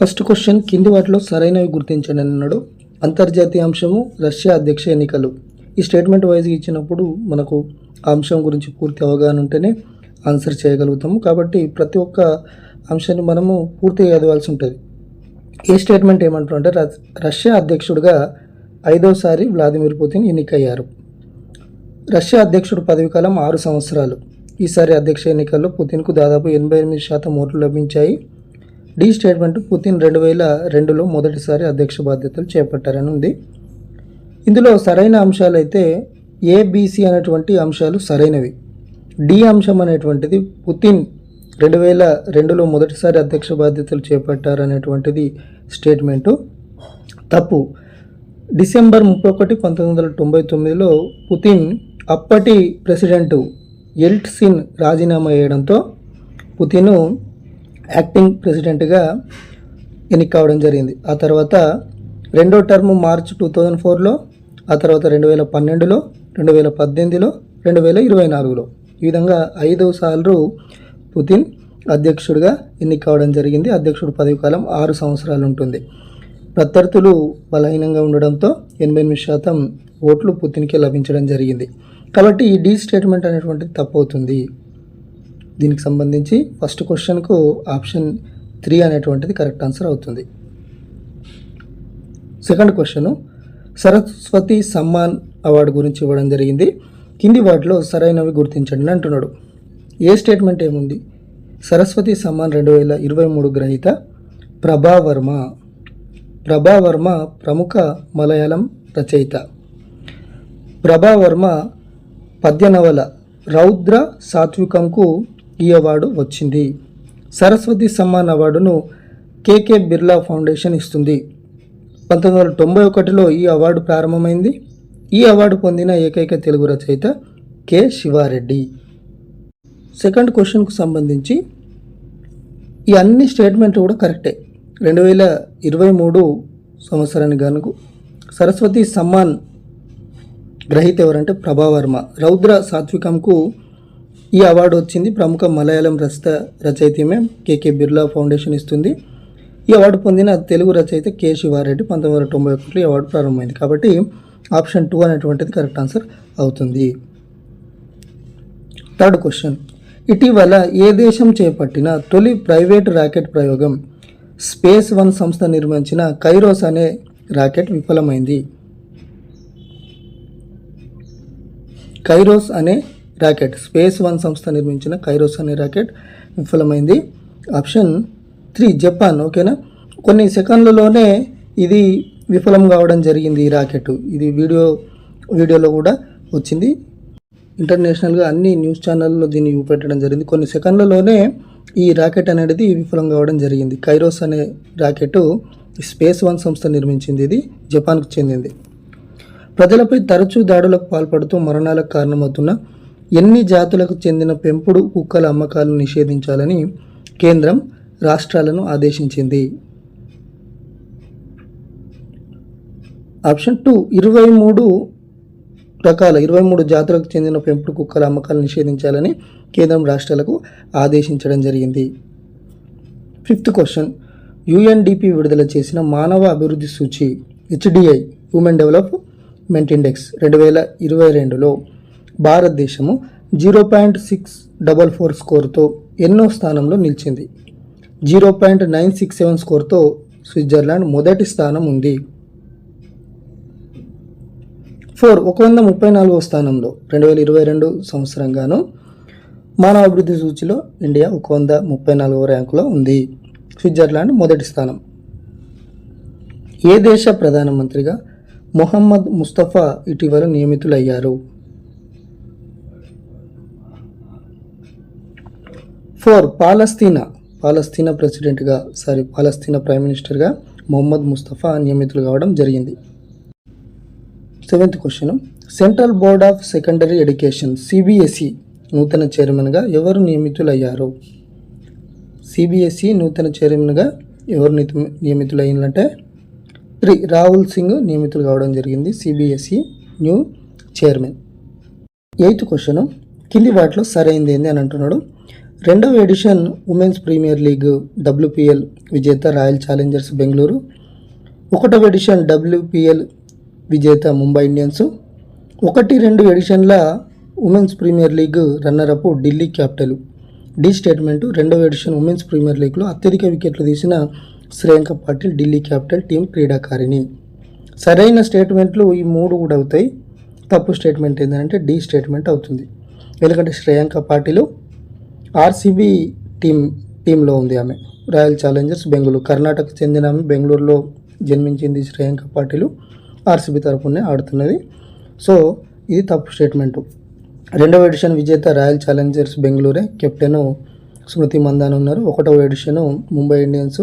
First question కింది వాటిలో సరైనవి గుర్తించండి అన్నాడు. అంతర్జాతీయ అంశము రష్యా అధ్యక్ష ఎన్నికలు. ఈ స్టేట్మెంట్ వైజ్గా ఇచ్చినప్పుడు మనకు ఆ అంశం గురించి పూర్తి అవగాహన ఉంటేనే ఆన్సర్ చేయగలుగుతాము. కాబట్టి ప్రతి ఒక్క అంశాన్ని మనము పూర్తిగా చదవాల్సి ఉంటుంది. ఏ స్టేట్మెంట్ ఏమంటారంటే రష్- రష్యా అధ్యక్షుడిగా ఐదోసారి వ్లాదిమిర్ పుతిన్ ఎన్నికయ్యారు. రష్యా అధ్యక్షుడు పదవి కాలం ఆరు సంవత్సరాలు. ఈసారి అధ్యక్ష ఎన్నికల్లో పుతిన్కు దాదాపు ఎనభై ఎనిమిది శాతం ఓట్లు లభించాయి. డి స్టేట్మెంట్ పుతిన్ రెండు వేల రెండులో మొదటిసారి అధ్యక్ష బాధ్యతలు చేపట్టారని ఉంది. ఇందులో సరైన అంశాలైతే ఏబీసీ ఏబిసి అనేటువంటి అంశాలు సరైనవి. డి అంశం అనేటువంటిది పుతిన్ రెండు వేల రెండులో మొదటిసారి అధ్యక్ష బాధ్యతలు చేపట్టారనేటువంటిది స్టేట్మెంటు. తప్పు. డిసెంబర్ ముప్పై ఒకటి పంతొమ్మిది వందల తొంభై తొమ్మిదిలో పుతిన్ అప్పటి ప్రెసిడెంట్ ఎల్ట్సిన్ రాజీనామా చేయడంతో పుతిన్ యాక్టింగ్ ప్రెసిడెంట్గా ఎన్నిక కావడం జరిగింది. ఆ తర్వాత రెండో టర్మ్ మార్చ్ టూ థౌజండ్ ఫోర్లో ఆ తర్వాత రెండు వేల పన్నెండులో రెండు వేల పద్దెనిమిదిలో రెండు వేల ఇరవై నాలుగులో. ఈ విధంగా ఐదు సార్లు పుతిన్ అధ్యక్షుడిగా ఎన్నిక కావడం జరిగింది. అధ్యక్షుడు పదవి కాలం ఆరు సంవత్సరాలు ఉంటుంది. ప్రత్యర్థులు బలహీనంగా ఉండడంతో ఎనభై ఎనిమిది శాతం ఓట్లు పుతిన్కే లభించడం జరిగింది. కాబట్టి ఈ డీ స్టేట్మెంట్ అనేటువంటిది తప్పవుతుంది. దీనికి సంబంధించి ఫస్ట్ క్వశ్చన్కు ఆప్షన్ త్రీ అనేటువంటిది కరెక్ట్ ఆన్సర్ అవుతుంది. Second question Saraswati Samman award గురించి ఇవ్వడం జరిగింది. కింది వాటిలో సరైనవి గుర్తించండి అంటున్నాడు. ఏ స్టేట్మెంట్ ఏముంది? సరస్వతి సమ్మాన్ రెండు వేల ఇరవై మూడు గ్రహీత ప్రభావర్మ ప్రభావర్మ ప్రముఖ మలయాళం రచయిత. ప్రభావర్మ పద్య నవల రౌద్ర సాత్వికంకు ఈ అవార్డు వచ్చింది. సరస్వతి సమ్మాన్ అవార్డును కేకే బిర్లా ఫౌండేషన్ ఇస్తుంది. పంతొమ్మిది వందల తొంభై ఒకటిలో ఈ అవార్డు ప్రారంభమైంది. ఈ అవార్డు పొందిన ఏకైక తెలుగు రచయిత కె. శివారెడ్డి. సెకండ్ క్వశ్చన్కు సంబంధించి ఈ అన్ని స్టేట్మెంట్లు కూడా కరెక్టే. రెండు వేల ఇరవై మూడు సంవత్సరానికి గనుకు సరస్వతి సమ్మాన్ గ్రహీత ఎవరంటే ప్రభావర్మ. రౌద్ర సాత్వికంకు ఈ అవార్డు వచ్చింది ప్రముఖ మలయాళం రచయిత రచయితమే కేకే బిర్లా ఫౌండేషన్ ఇస్తుంది. ఈ అవార్డు పొందిన తెలుగు రచయిత కె. శివారెడ్డి పంతొమ్మిది వందల తొంభై ఒకటిలో ఈ అవార్డు ప్రారంభమైంది. కాబట్టి ఆప్షన్ టూ అనేటువంటిది కరెక్ట్ ఆన్సర్ అవుతుంది. Third question. ఇటీవల ఏ దేశం చేపట్టిన తొలి ప్రైవేట్ రాకెట్ ప్రయోగం? స్పేస్ వన్ సంస్థ నిర్మించిన కైరోస్ అనే రాకెట్ విఫలమైంది. కైరోస్ అనే రాకెట్ స్పేస్ వన్ సంస్థ నిర్మించిన కైరోస్ అనే రాకెట్ విఫలమైంది. ఆప్షన్ త్రీ జపాన్ ఓకేనా కొన్ని సెకండ్లలోనే ఇది విఫలం కావడం జరిగింది ఈ రాకెట్ ఇది వీడియో వీడియోలో కూడా వచ్చింది. ఇంటర్నేషనల్గా అన్ని న్యూస్ ఛానల్లో దీన్ని చూపెట్టడం జరిగింది. కొన్ని సెకండ్లలోనే ఈ రాకెట్ అనేది విఫలం కావడం జరిగింది. కైరోస్ అనే రాకెట్ స్పేస్ వన్ సంస్థ నిర్మించింది ఇది జపాన్కు చెందింది. ప్రజలపై తరచూ దాడులకు పాల్పడుతూ మరణాలకు కారణమవుతున్న ఎన్ని జాతులకు చెందిన పెంపుడు కుక్కల అమ్మకాలను నిషేధించాలని కేంద్రం రాష్ట్రాలను ఆదేశించింది. ఆప్షన్ టూ ఇరవై మూడు రకాల ఇరవై మూడు జాతులకు చెందిన పెంపుడు కుక్కల అమ్మకాలు నిషేధించాలని కేంద్రం రాష్ట్రాలకు ఆదేశించడం జరిగింది. ఫిఫ్త్ క్వశ్చన్ యుఎన్డిపి విడుదల చేసిన మానవ అభివృద్ధి సూచి హెచ్డిఐ హ్యూమన్ డెవలప్మెంట్ ఇండెక్స్ రెండు వేల ఇరవై రెండులో భారతదేశము zero point six double four స్కోర్తో ఎన్నో స్థానంలో నిలిచింది. Zero point nine six seven స్కోర్తో Switzerland మొదటి స్థానం ఉంది. ఫోర్ ఒక వంద ముప్పై నాలుగవ స్థానంలో రెండు వేల ఇరవై రెండు సంవత్సరంగాను మానవ అభివృద్ధి సూచిలో ఇండియా ఒక వంద ముప్పై నాలుగవ ర్యాంకులో ఉంది. స్విట్జర్లాండ్ మొదటి స్థానం. ఏ దేశ ప్రధానమంత్రిగా మొహమ్మద్ ముస్తఫా ఇటీవల నియమితులయ్యారు? ఫోర్ పాలస్తీనా పాలస్తీనా ప్రెసిడెంట్గా సారీ పాలస్తీనా ప్రైమ్ మినిస్టర్గా మొహమ్మద్ ముస్తఫా నియమితులు కావడం జరిగింది. Seventh question. Central board of secondary education CBSE నూతన చైర్మన్గా ఎవరు నియమితులయ్యారు? సిబిఎస్ఈ నూతన చైర్మన్గా ఎవరు నియమి- నియమితులయ్యిందంటే త్రీ రాహుల్ సింగ్ నియమితులు కావడం జరిగింది CBSE new chairman. Eighth question. కింది వాటిలో సరైంది ఏంది అని అంటున్నాడు. రెండవ edition Women's Premier League WPL విజేత రాయల్ ఛాలెంజర్స్ బెంగళూరు. ఒకటవ ఎడిషన్ డబ్ల్యూపీఎల్ విజేత ముంబై ఇండియన్స్. ఒకటి రెండు ఎడిషన్ల Women's Premier League runner up Delhi Capital. D statement రెండవ ఎడిషన్ ఉమెన్స్ ప్రీమియర్ లీగ్లో అత్యధిక వికెట్లు తీసిన శ్రేయాంక పాటిల్ ఢిల్లీ క్యాపిటల్ టీం క్రీడాకారిణి. సరైన స్టేట్మెంట్లు ఈ మూడు కూడా అవుతాయి. తప్పు స్టేట్మెంట్ ఏంటంటే డి స్టేట్మెంట్ అవుతుంది. ఎందుకంటే శ్రేయాంక పాటిలు ఆర్సీబీ టీం టీంలో ఉంది ఆమె. రాయల్ ఛాలెంజర్స్ బెంగళూరు కర్ణాటక చెందిన ఆమె బెంగళూరులో జన్మించింది శ్రేయాంక పాటిల్. ఆర్సీబీ తరఫునే ఆడుతున్నది. సో ఇది తప్పు స్టేట్మెంటు. రెండవ ఎడిషన్ విజేత రాయల్ ఛాలెంజర్స్ బెంగళూరే. కెప్టెన్ స్మృతి మందాన్ ఉన్నారు. ఒకటవ ఎడిషన్ ముంబై ఇండియన్స్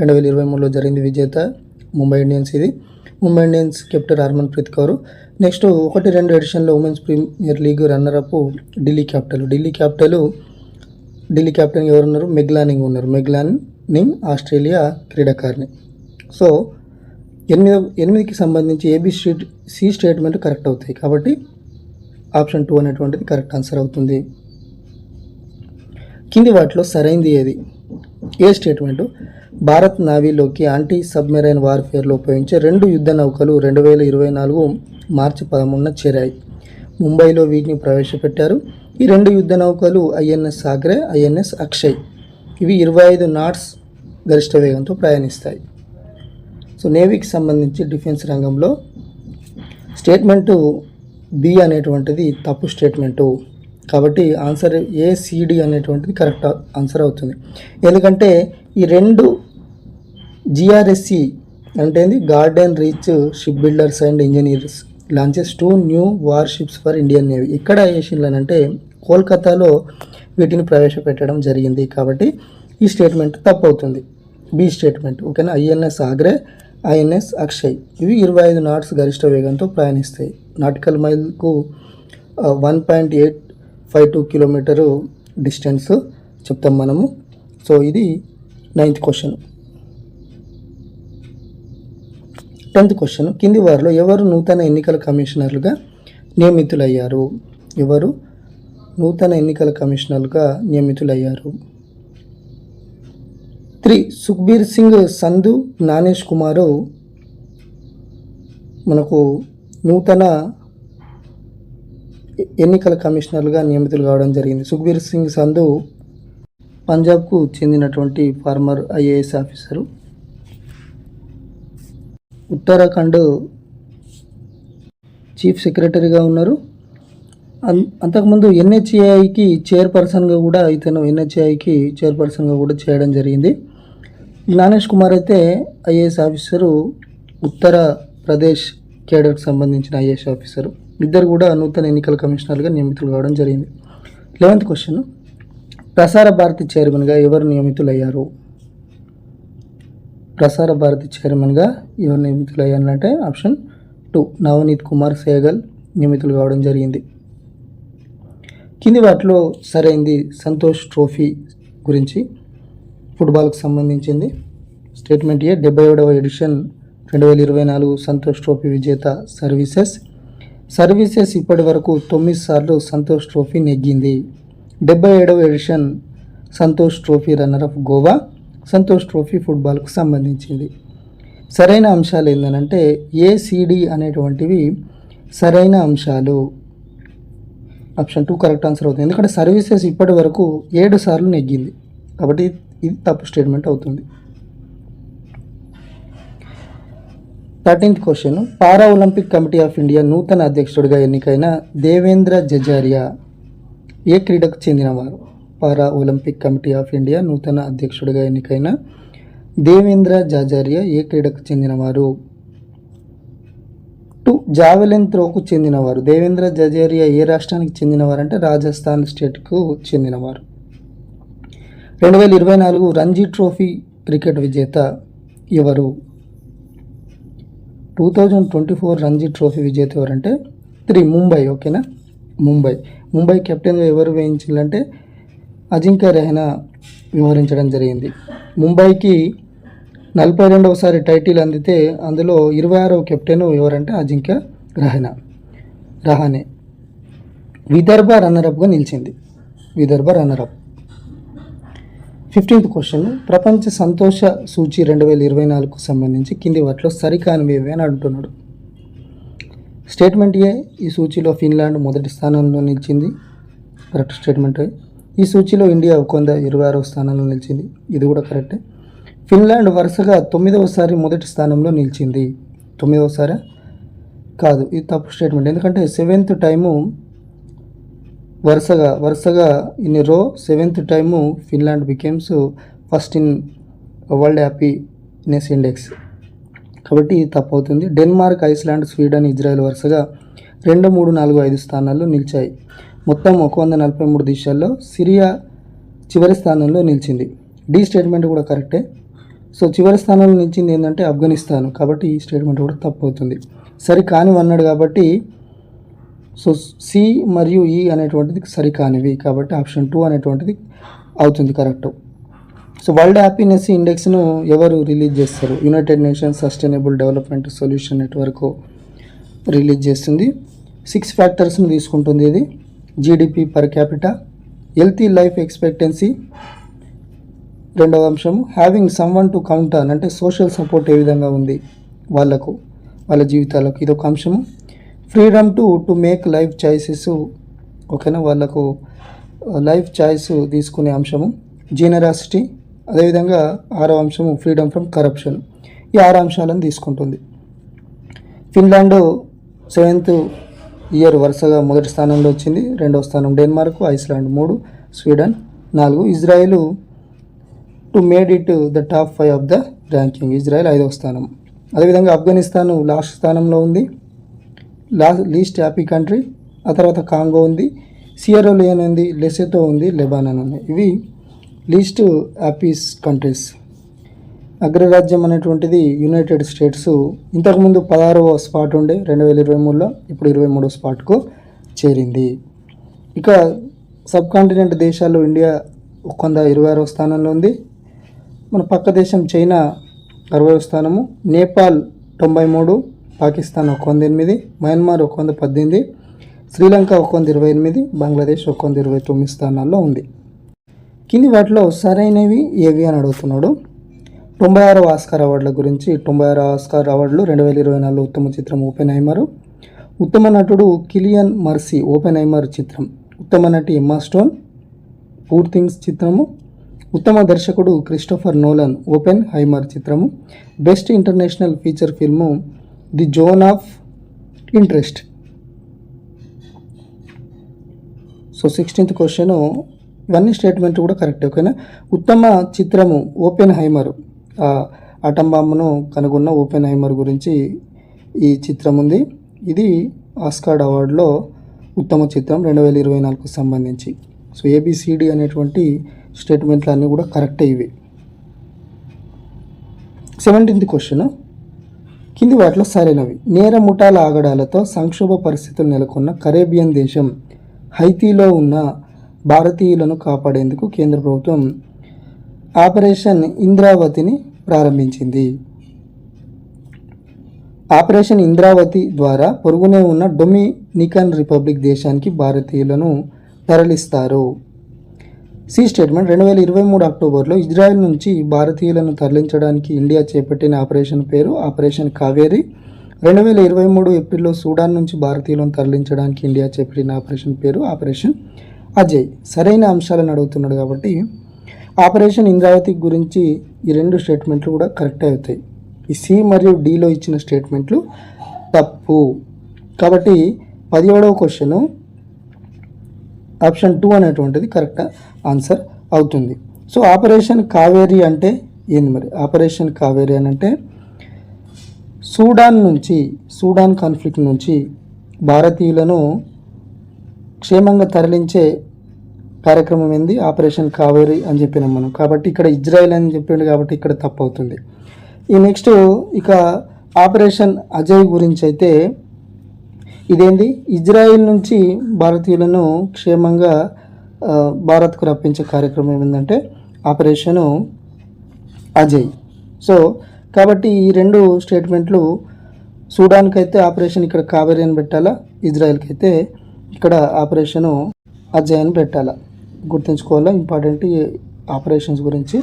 రెండు వేల ఇరవై మూడులో జరిగింది విజేత ముంబై ఇండియన్స్ ఇది. Mumbai Indians captain Harmanpreet Kaur. Next ఒకటి రెండు ఎడిషన్లో women's premier league runner up Delhi capital. Delhi capital Delhi captain ఎవరున్నారు? మెగ్లానింగ్ ఉన్నారు. మెగ్లానింగ్ ఆస్ట్రేలియా క్రీడాకారిణి. సో ఎనిమిది ఎనిమిదికి సంబంధించి A B state C statement correct అవుతాయి? కాబట్టి ఆప్షన్ టూ అనేటువంటిది కరెక్ట్ ఆన్సర్ అవుతుంది. కింది వాటిలో సరైంది ఏది? A statement? భారత్ నావీలోకి యాంటీ సబ్మెరైన్ వార్ఫేర్లో ఉపయోగించే రెండు యుద్ధ నౌకలు రెండు వేల ఇరవై నాలుగు మార్చి పదమూడున చేరాయి. ముంబైలో వీటిని ప్రవేశపెట్టారు. ఈ రెండు యుద్ధ నౌకలు ఐఎన్ఎస్ ఆగ్రే ఐఎన్ఎస్ అక్షయ్. ఇవి ఇరవై ఐదు నాట్స్ గరిష్ట వేగంతో ప్రయాణిస్తాయి. సో నేవీకి సంబంధించి డిఫెన్స్ రంగంలో స్టేట్మెంటు బి అనేటువంటిది తప్పు స్టేట్మెంటు. కాబట్టి ఆన్సర్ ఏసిడి అనేటువంటిది కరెక్ట్ ఆన్సర్ అవుతుంది. ఎందుకంటే ఈ రెండు జిఆర్ఎస్సి అంటే Garden Reach shipbuilders and engineers. Launches two new warships for Indian Navy. ఎక్కడ వేసిండ్లనంటే కోల్కతాలో వీటిని ప్రవేశపెట్టడం జరిగింది కాబట్టి ఈ స్టేట్మెంట్ తప్పు అవుతుంది బి స్టేట్మెంట్. ఓకేనా? INS Agray INS Akshay. ఇవి ఇరవై ఐదు నాట్స్ గరిష్ట వేగంతో ప్రయాణిస్తాయి. Nautical మైల్కు one point eight five two kilometre distance చెప్తాం మనము. సో ఇది నైన్త్ క్వశ్చన్. Tenth question. కింది వారిలో ఎవరు నూతన ఎన్నికల కమిషనర్లుగా నియమితులయ్యారు? ఎవరు? నూతన ఎన్నికల కమిషనర్లుగా నియమితులయ్యారు. త్రీ సుఖ్బీర్ సింగ్ సంధు నానేష్ కుమారు మనకు నూతన ఎన్నికల కమిషనర్లుగా నియమితులు కావడం జరిగింది. సుఖ్బీర్ సింగ్ సంధు పంజాబ్కు చెందినటువంటి former IAS officer. Uttarakhand chief సెక్రటరీగా ఉన్నారు. అంతకుముందు ఎన్హెచ్ఏఐకి చైర్పర్సన్గా కూడా ఇతను ఎన్హెచ్ఏఐకి చైర్పర్సన్గా కూడా చేయడం జరిగింది. జ్ఞానేష్ కుమార్ అయితే ఐఏఎస్ ఆఫీసరు ఉత్తర ప్రదేశ్ కేడర్కి సంబంధించిన ఐఏఎస్ ఆఫీసరు. ఇద్దరు కూడా నూతన ఎన్నికల కమిషనర్గా నియమితులు కావడం జరిగింది. Eleventh question. ప్రసార భారతి చైర్మన్గా ఎవరు నియమితులయ్యారు? ప్రసార భారతి చైర్మన్గా ఎవరు నియమితులయ్యారంటే ఆప్షన్ టూ. నవనీత్ కుమార్ సేగల్ నియమితులు కావడం జరిగింది. కింది వాటిలో సరైంది సంతోష్ ట్రోఫీ గురించి ఫుట్బాల్కి సంబంధించింది. స్టేట్మెంట్ ఏ డెబ్బై ఏడవ ఎడిషన్ రెండు వేల ఇరవై నాలుగు సంతోష్ ట్రోఫీ విజేత సర్వీసెస్. సర్వీసెస్ ఇప్పటి వరకు తొమ్మిది సార్లు సంతోష్ ట్రోఫీ నెగ్గింది. డెబ్బై ఏడవ edition Santosh trophy runner up Goa Santosh trophy ఫుట్బాల్కు సంబంధించింది. సరైన అంశాలు ఏంటంటే ఏసీడీ అనేటువంటివి సరైన అంశాలు. ఆప్షన్ టూ కరెక్ట్ ఆన్సర్ అవుతుంది. ఎందుకంటే సర్వీసెస్ ఇప్పటి వరకు ఏడు సార్లు నెగ్గింది. కాబట్టి ఇది తప్పు స్టేట్మెంట్ అవుతుంది. Thirteenth question. Para Olympic committee of India నూతన అధ్యక్షుడిగా ఎన్నికైన దేవేంద్ర జజారియా ఏ క్రీడకు చెందినవారు? Para Olympic committee of India నూతన అధ్యక్షుడిగా ఎన్నికైన దేవేంద్ర జాజారియా ఏ క్రీడకు చెందినవారు? టు జావెలిన్ త్రోకు చెందినవారు. దేవేంద్ర జజేరియా ఏ రాష్ట్రానికి చెందినవారు అంటే రాజస్థాన్ స్టేట్కు చెందినవారు. రెండు వేల ఇరవై నాలుగు రంజీ ట్రోఫీ క్రికెట్ విజేత ఎవరు? Two thousand twenty four Ranji trophy విజేత ఎవరంటే త్రీ ముంబై ఓకేనా? ముంబై. ముంబై కెప్టెన్గా ఎవరు వేయించాలంటే అజింక్య రెహనా వివరించడం జరిగింది. ముంబైకి నలభై రెండవసారి టైటిల్ అందితే అందులో ఇరవై ఆరవ కెప్టెన్ ఎవరంటే అజింక్య రహనా. రహానే. విదర్భ రన్నరప్గా నిలిచింది. విదర్భ రన్నరప్. ఫిఫ్టీన్త్ క్వశ్చన్ ప్రపంచ సంతోష సూచి రెండు వేల ఇరవై నాలుగుకు సంబంధించి కింది వాటిలో సరికానివి అని అంటున్నాడు స్టేట్మెంట్ ఏ? ఈ సూచీలో ఫిన్లాండ్ మొదటి స్థానంలో నిలిచింది. కరెక్ట్ స్టేట్మెంట్ ఈ సూచీలో ఇండియా ఒక ఇరవై ఆరవ స్థానంలో నిలిచింది. ఇది కూడా కరెక్టే. ఫిన్లాండ్ వరుసగా తొమ్మిదవసారి మొదటి స్థానంలో నిలిచింది. తొమ్మిదవసారి? కాదు ఇది తప్పు స్టేట్మెంట్ ఎందుకంటే సెవెంత్ టైము వరుసగా వరుసగా in row seventh time Finland becomes first in world happiness index కాబట్టి ఇది తప్పు అవుతుంది. డెన్మార్క్ ఐస్లాండ్ స్వీడన్ ఇజ్రాయెల్ వరుసగా రెండు మూడు నాలుగు ఐదు స్థానాల్లో నిలిచాయి. మొత్తం ఒక వంద నలభై మూడు దేశాల్లో సిరియా చివరి స్థానంలో నిలిచింది. డి స్టేట్మెంట్ కూడా కరెక్టే సో చివరి స్థానంలో నిలిచింది ఏంటంటే ఆఫ్ఘనిస్తాన్. కాబట్టి ఈ స్టేట్మెంట్ కూడా తప్పు అవుతుంది సరి కానివన్నాడు కాబట్టి సో సి మరియు ఈ అనేటువంటిది సరి కానివి కాబట్టి ఆప్షన్ టూ అనేటువంటిది అవుతుంది కరెక్ట్. సో వరల్డ్ హ్యాపీనెస్ ఇండెక్స్ను ఎవరు రిలీజ్ చేస్తారు? United Nations sustainable development solution network release చేస్తుంది. సిక్స్ ఫ్యాక్టర్స్ను తీసుకుంటుంది ఇది. GDP per capita. Healthy life expectancy రెండవ అంశము having some one to count on అంటే సోషల్ సపోర్ట్ ఏ విధంగా ఉంది వాళ్ళకు వాళ్ళ జీవితాలకు. ఇదొక అంశము. Freedom to to make life choices ఓకేనా? వాళ్ళకు uh, లైఫ్ చాయిస్ తీసుకునే అంశము. జీనరాసిటీ అదేవిధంగా ఆరో అంశము ఫ్రీడమ్ ఫ్రమ్ కరప్షన్ ఈ ఆరు అంశాలను తీసుకుంటుంది. ఫిన్లాండ్ సెవెంత్ ఇయర్ వరుసగా మొదటి స్థానంలో వచ్చింది. రెండవ స్థానం డెన్మార్క్ ఐస్లాండ్ మూడు స్వీడన్ నాలుగు. Israel to made it the top five of the ranking Israel ఐదవ స్థానం. అదేవిధంగా ఆఫ్ఘనిస్తాన్ లాస్ట్ స్థానంలో ఉంది. లాస్ట్ లీస్ట్ హ్యాపీ కంట్రీ ఆ తర్వాత కాంగో ఉంది. సియరో లియన్ ఉంది లెసెతో ఉంది లెబానన్ ఉంది. ఇవి లీస్ట్ హ్యాపీస్ కంట్రీస్ అగ్రరాజ్యం అనేటువంటిది యునైటెడ్ స్టేట్స్ ఇంతకుముందు పదహారవ స్పాట్ ఉండే రెండు వేల ఇరవై మూడులో ఇప్పుడు ఇరవై మూడో స్పాట్కు చేరింది. ఇక సబ్ కాంటినెంట్ దేశాల్లో ఇండియా ఒక ఇరవై ఆరవ స్థానంలో ఉంది. మన పక్క దేశం చైనా అరవై స్థానము. నేపాల్ తొంభై మూడు పాకిస్తాన్ ఒక వంద ఎనిమిది మయన్మార్ ఒక వంద పద్దెనిమిది శ్రీలంక ఒక వంద ఇరవై ఎనిమిది బంగ్లాదేశ్ ఒక వంద ఇరవై తొమ్మిది స్థానాల్లో ఉంది. కింది వాటిలో సరైనవి ఏవి అని అడుగుతున్నాడు. తొంభై ఆరవ ఆస్కార్ అవార్డుల గురించి తొంభై ఆరు ఆస్కార్ అవార్డులు రెండు వేల ఇరవై నాలుగు ఉత్తమ చిత్రం ఓపెన్ ఐమర్ ఉత్తమ నటుడు కిలియన్ మర్సీ ఓపెన్ ఐమర్ చిత్రం. ఉత్తమ నటి ఎమ్మా స్టోన్ పూర్ థింగ్స్ చిత్రము. ఉత్తమ దర్శకుడు క్రిస్టోఫర్ నోలన్ ఓపెన్ హైమర్ చిత్రము. Best international feature film the zone of interest. So sixteenth question ఇవన్నీ స్టేట్మెంట్ కూడా కరెక్ట్ ఓకేనా ఉత్తమ చిత్రము ఓపెన్ హైమర్. అటం బాంబును కనుగొన్న ఓపెన్ హైమర్ గురించి ఈ చిత్రం ఉంది ఇది ఆస్కార్డ్ అవార్డులో ఉత్తమ చిత్రం రెండు వేల ఇరవై నాలుగుకు సంబంధించి. సో ఏబిసిడి అనేటువంటి స్టేట్మెంట్లు అన్నీ కూడా కరెక్ట్ ఇవి. సెవెంటీన్త్ క్వశ్చన్ కింది వాటిలో సరైనవి. నేర ముఠాల ఆగడాలతో సంక్షోభ పరిస్థితులు నెలకొన్న కరేబియన్ దేశం హైతీలో ఉన్న భారతీయులను కాపాడేందుకు కేంద్ర ప్రభుత్వం ఆపరేషన్ ఇంద్రావతిని ప్రారంభించింది. ఆపరేషన్ ఇంద్రావతి ద్వారా పొరుగునే ఉన్న డొమినికన్ రిపబ్లిక్ దేశానికి భారతీయులను తరలిస్తారు. సి స్టేట్మెంట్ రెండు వేల ఇరవై మూడు అక్టోబర్లో ఇజ్రాయెల్ నుంచి భారతీయులను తరలించడానికి ఇండియా చేపట్టిన ఆపరేషన్ పేరు ఆపరేషన్ కావేరి. రెండు వేల ఇరవై మూడు ఏప్రిల్లో సూడాన్ నుంచి భారతీయులను తరలించడానికి ఇండియా చేపట్టిన ఆపరేషన్ పేరు ఆపరేషన్ అజయ్. సరైన అంశాలను అడుగుతున్నాడు కాబట్టి ఆపరేషన్ ఇంద్రావతి గురించి ఈ రెండు స్టేట్మెంట్లు కూడా కరెక్ట్ అవుతాయి. ఈ సి మరియు డిలో ఇచ్చిన స్టేట్మెంట్లు తప్పు. కాబట్టి పదిహేడవ క్వశ్చను ఆప్షన్ టూ అనేటువంటిది కరెక్ట్ ఆన్సర్ అవుతుంది. సో ఆపరేషన్ కావేరి అంటే ఏంది మరి? ఆపరేషన్ కావేరి అని అంటే సూడాన్ నుంచి సూడాన్ కాన్ఫ్లిక్ట్ నుంచి భారతీయులను క్షేమంగా తరలించే కార్యక్రమం ఏంది? ఆపరేషన్ కావేరి అని చెప్పినాం మనం. కాబట్టి ఇక్కడ ఇజ్రాయెల్ అని చెప్పిండు కాబట్టి ఇక్కడ తప్పు అవుతుంది. ఈ నెక్స్ట్ ఇక ఆపరేషన్ అజయ్ గురించి అయితే ఇదేంది? ఇజ్రాయిల్ నుంచి భారతీయులను క్షేమంగా భారత్కు రప్పించే కార్యక్రమం ఏంటంటే ఆపరేషను అజయ్. సో కాబట్టి ఈ రెండు స్టేట్మెంట్లు సూడాన్కి అయితే ఆపరేషన్ ఇక్కడ కావేరీ అని పెట్టాలా? ఇజ్రాయెల్కి అయితే ఇక్కడ ఆపరేషను అజయ్ అని పెట్టాలా? గుర్తుంచుకోవాలా? ఇంపార్టెంట్ ఈ- ఆపరేషన్స్ గురించి.